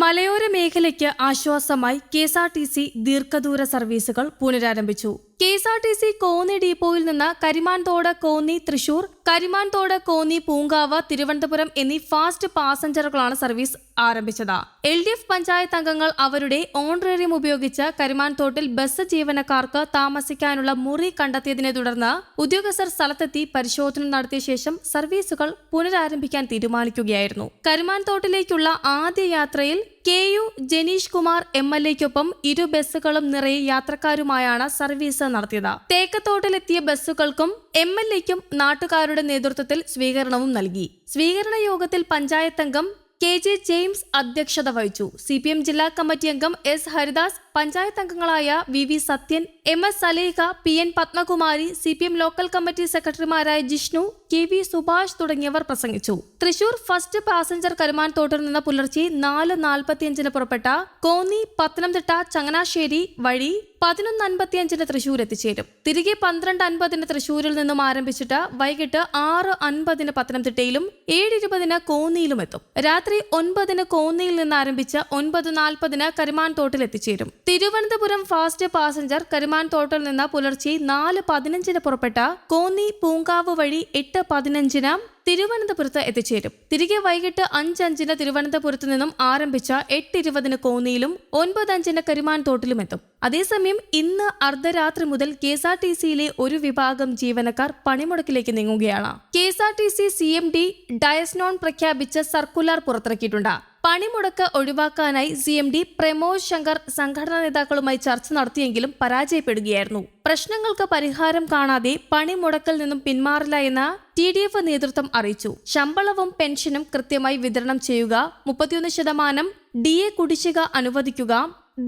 മലയോര മേഖലയ്ക്ക് ആശ്വാസമായി K S R T C ദീർഘദൂര സർവീസുകൾ പുനരാരംഭിച്ചു. K S R T C Konni ഡിപ്പോയിൽ നിന്ന് കരിമാൻതോട് കോന്നി തൃശൂർ കരിമാൻതോട് കോന്നി പൂങ്കാവ് തിരുവനന്തപുരം എന്നീ ഫാസ്റ്റ് പാസഞ്ചറുകളാണ് സർവീസ് ആരംഭിച്ചത്. എൽ ഡി എഫ് പഞ്ചായത്ത് അംഗങ്ങൾ അവരുടെ ഓൺറേറിയം ഉപയോഗിച്ച് കരിമാൻതോട്ടിൽ ബസ് ജീവനക്കാർക്ക് താമസിക്കാനുള്ള മുറി കണ്ടെത്തിയതിനെ തുടർന്ന് ഉദ്യോഗസ്ഥർ സ്ഥലത്തെത്തി പരിശോധന നടത്തിയ ശേഷം സർവീസുകൾ പുനരാരംഭിക്കാൻ തീരുമാനിക്കുകയായിരുന്നു. കരിമാൻതോട്ടിലേക്കുള്ള ആദ്യ യാത്രയിൽ K U Janeesh Kumar M L എക്കൊപ്പം ഇരു ബസ്സുകളും നിറയെ യാത്രക്കാരുമായാണ് സർവീസ് നടത്തിയത്. തേക്കത്തോട്ടിലെത്തിയ ബസ്സുകൾക്കും എം എൽ എക്കും നാട്ടുകാരുടെ നേതൃത്വത്തിൽ സ്വീകരണവും നൽകി. സ്വീകരണ യോഗത്തിൽ പഞ്ചായത്ത് അംഗം കെ ജെ ജെയിംസ് അധ്യക്ഷത വഹിച്ചു. സി പി എം ജില്ലാ കമ്മിറ്റി അംഗം എസ് ഹരിദാസ് പഞ്ചായത്ത് അംഗങ്ങളായ V V Sathyan M S Saleeha P N Padmakumari C P M local committee സെക്രട്ടറിമാരായ ജിഷ്ണു കെ വി സുഭാഷ് തുടങ്ങിയവർ പ്രസംഗിച്ചു. തൃശൂർ ഫസ്റ്റ് പാസഞ്ചർ കരുമാൻതോട്ടിൽ നിന്ന് പുലർച്ചെ നാല് നാൽപ്പത്തിയഞ്ചിന് പുറപ്പെട്ട കോന്നി പത്തനംതിട്ട ചങ്ങനാശ്ശേരി വഴി പതിനൊന്ന് അൻപത്തിയഞ്ചിന് തൃശൂർ എത്തിച്ചേരും. തിരികെ പന്ത്രണ്ട് അൻപതിന് തൃശൂരിൽ നിന്നും ആരംഭിച്ചിട്ട് വൈകിട്ട് ആറ് അൻപതിന് പത്തനംതിട്ടയിലും ഏഴ് ഇരുപതിന് കോന്നിയിലും എത്തും. രാത്രി ഒൻപതിന് കോന്നിയിൽ നിന്ന് ആരംഭിച്ച് ഒൻപത് നാൽപ്പതിന് കരിമാൻ തോട്ടിൽ എത്തിച്ചേരും. തിരുവനന്തപുരം ഫാസ്റ്റ് പാസഞ്ചർ കരിമാൻ തോട്ടിൽ നിന്ന് പുലർച്ചെ നാല് പതിനഞ്ചിന് പുറപ്പെട്ട കോന്നി പൂങ്കാവ് വഴി എട്ട് പതിനഞ്ചിന് തിരുവനന്തപുരത്ത് എത്തിച്ചേരും. തിരികെ വൈകിട്ട് അഞ്ചഞ്ചിന് തിരുവനന്തപുരത്ത് നിന്നും ആരംഭിച്ച എട്ട് ഇരുപതിന് കോന്നിയിലും ഒൻപത് അഞ്ചിന് കരിമാൻ തോട്ടിലും എത്തും. അതേസമയം ഇന്ന് അർദ്ധരാത്രി മുതൽ കെ എസ് ആർ ടി സിയിലെ ഒരു വിഭാഗം ജീവനക്കാർ പണിമുടക്കിലേക്ക് നീങ്ങുകയാണ്. K S R T C C M D dies non പ്രഖ്യാപിച്ച സർക്കുലർ പുറത്തിറക്കിയിട്ടുണ്ട്. പണിമുടക്ക് ഒഴിവാക്കാനായി C M D Pramod Shankar സംഘടനാ നേതാക്കളുമായി ചർച്ച നടത്തിയെങ്കിലും പരാജയപ്പെടുകയായിരുന്നു. പ്രശ്നങ്ങൾക്ക് പരിഹാരം കാണാതെ പണിമുടക്കിൽ നിന്നും പിന്മാറില്ല എന്ന ടി ഡി എഫ് നേതൃത്വം അറിയിച്ചു. ശമ്പളവും പെൻഷനും കൃത്യമായി വിതരണം ചെയ്യുക മുപ്പത്തിയൊന്ന് ശതമാനം ഡി എ കുടിശ്ശിക അനുവദിക്കുക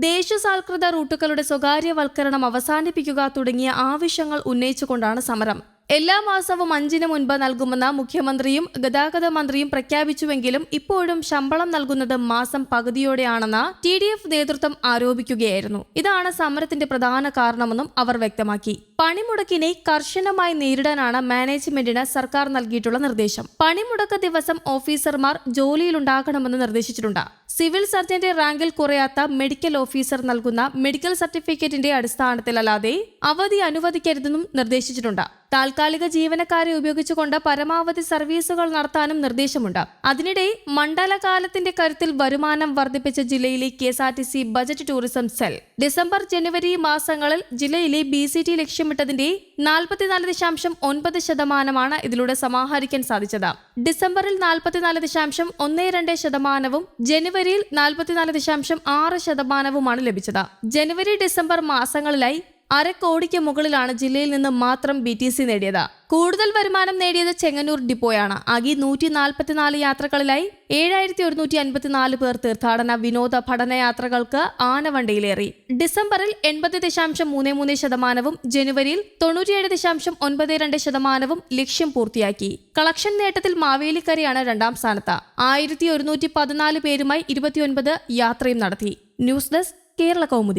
ദേശസാൽകൃത റൂട്ടുകളുടെ സ്വകാര്യവൽക്കരണം അവസാനിപ്പിക്കുക തുടങ്ങിയ ആവശ്യങ്ങൾ ഉന്നയിച്ചുകൊണ്ടാണ് സമരം. എല്ലാ മാസവും അഞ്ചിന് മുൻപ് നൽകുമെന്ന് മുഖ്യമന്ത്രിയും ഗതാഗത മന്ത്രിയും പ്രഖ്യാപിച്ചുവെങ്കിലും ഇപ്പോഴും ശമ്പളം നൽകുന്നത് മാസം പകുതിയോടെയാണെന്ന് ടി ഡി എഫ് നേതൃത്വം ആരോപിക്കുകയായിരുന്നു. ഇതാണ് സമരത്തിന്റെ പ്രധാന കാരണമെന്നും അവർ വ്യക്തമാക്കി. പണിമുടക്കിനെ കർശനമായി നേരിടാനാണ് മാനേജ്മെന്റിന് സർക്കാർ നൽകിയിട്ടുള്ള നിർദ്ദേശം. പണിമുടക്ക് ദിവസം ഓഫീസർമാർ ജോലിയിലുണ്ടാകണമെന്ന് നിർദ്ദേശിച്ചിട്ടുണ്ട്. സിവിൽ സർജന്റെ റാങ്കിൽ കുറയാത്ത മെഡിക്കൽ ഓഫീസർ നൽകുന്ന മെഡിക്കൽ സർട്ടിഫിക്കറ്റിന്റെ അടിസ്ഥാനത്തിലല്ലാതെ അവധി അനുവദിക്കരുതെന്നും നിർദ്ദേശിച്ചിട്ടുണ്ട്. താൽക്കാലിക ജീവനക്കാരെ ഉപയോഗിച്ചുകൊണ്ട് പരമാവധി സർവീസുകൾ നടത്താനും നിർദ്ദേശമുണ്ട്. അതിനിടെ മണ്ഡലകാലത്തിന്റെ കരുത്തിൽ വരുമാനം വർദ്ധിപ്പിച്ച ജില്ലയിലെ K S R T C budget tourism cell. December January മാസങ്ങളിൽ ജില്ലയിലെ ബി സി ടി ലക്ഷ്യമിട്ടതിന്റെ നാൽപ്പത്തിനാല് ദശാംശം ഒൻപത് ശതമാനമാണ് ഇതിലൂടെ സമാഹരിക്കാൻ സാധിച്ചത്. ഡിസംബറിൽ നാൽപ്പത്തിനാല് ദശാംശം ഒന്ന് രണ്ട് ശതമാനവും ജനുവരിയിൽ നാൽപ്പത്തിനാല് ദശാംശം ആറ് ശതമാനവുമാണ് ലഭിച്ചത്. ജനുവരി ഡിസംബർ മാസങ്ങളിലായി അരക്കോടിക്ക് മുകളിലാണ് ജില്ലയിൽ നിന്ന് മാത്രം ബി ടി സി നേടിയത്. കൂടുതൽ വരുമാനം നേടിയത് ചെങ്ങന്നൂർ ഡിപ്പോയാണ്. ആകെ നൂറ്റി നാൽപ്പത്തിനാല് യാത്രകളിലായി ഏഴായിരത്തി ഒരുന്നൂറ്റി അൻപത്തിനാല് പേർ തീർത്ഥാടന വിനോദ പഠനയാത്രകൾക്ക് ആനവണ്ടിയിലേറി. ഡിസംബറിൽ എൺപത് ദശാംശം മൂന്ന് മൂന്ന് ശതമാനവും ജനുവരിയിൽ തൊണ്ണൂറ്റിയേഴ് ദശാംശം ഒൻപത് രണ്ട് ശതമാനവും ലക്ഷ്യം പൂർത്തിയാക്കി. കളക്ഷൻ നേട്ടത്തിൽ മാവേലിക്കരയാണ് രണ്ടാം സ്ഥാനത്ത്. ആയിരത്തി ഒരുന്നൂറ്റി പതിനാല് പേരുമായി ഇരുപത്തിയൊൻപത് യാത്രയും നടത്തി. News desk Kerala Kaumudi.